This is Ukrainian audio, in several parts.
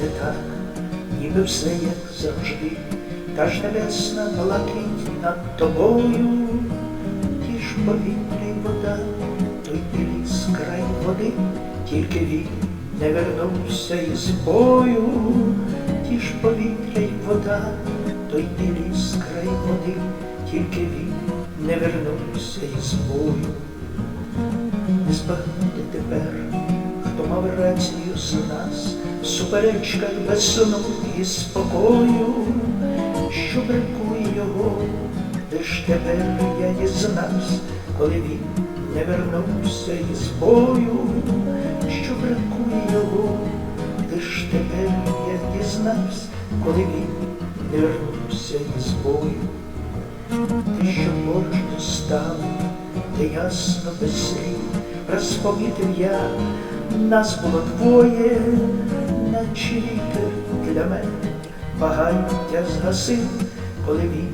не так, ніби все як завжди, та ж небесна блакить над тобою, ті ж повітря й вода, той і ліс край води, тільки він не вернувся із бою, ті ж повітря й вода, той і ліс край води, тільки він не вернувся із бою. Не збагнути тепер, хто з нас, в суперечках без сну і спокою, що бракує його, де ж тепер я із нас, коли він не вернувся із бою, що бракує його, де ж тепер я дізнався, коли він не вернувся із бою. Ти, що поруч достав, де ясно без слів, розпомітив я, нас було двоє, наче вітер для мене багаття згасив, коли він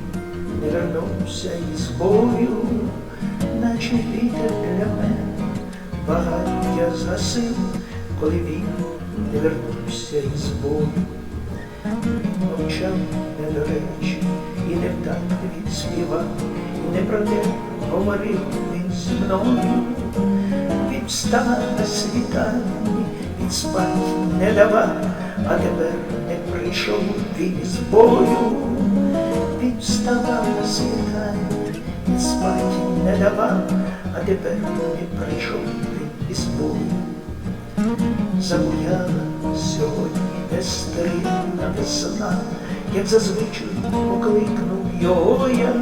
не вернувся із бою, наче вітер для мене багаття згасив, коли він не вернувся із бою. Мовчав не до речі, і не вдав він співав, і не про те говорив він зі мною. Він встав на світанні, він спать не давав, а тепер не прийшов він із бою. Він вставав на світанні, він спать не давав, а тепер не прийшов він із бою. Забуяла сьогодні нестримна весна, як зазвичай покликнув його я,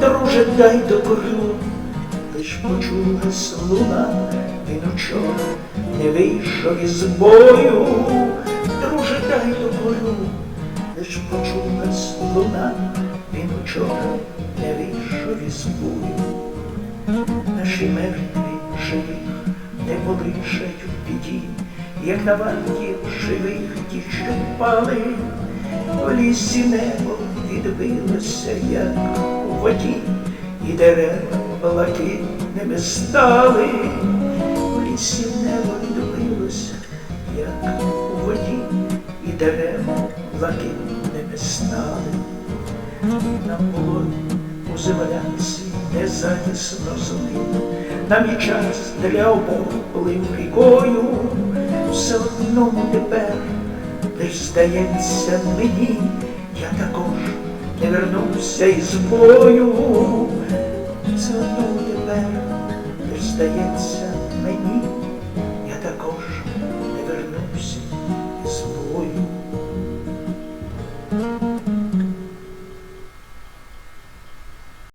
друже, дай докорю, лиш почулась луна, він учора не вийшов із бою, друже, дай докорю, лиш почулась луна, він учора не вийшов із бою. Наші мертві живих не полишать у біді, як на варті живих ті, що впали, в лісі небо відбилося, як у воді, і дерева блакитними стали, в лісі небо відбилося, як у воді, і дерева блакитними стали. Нам було у землянці незатісно злим, нам і час для обох плив рікою, все одному тепер лиш здається мені, я також не вернувся із бою, все одно тепер лиш здається мені,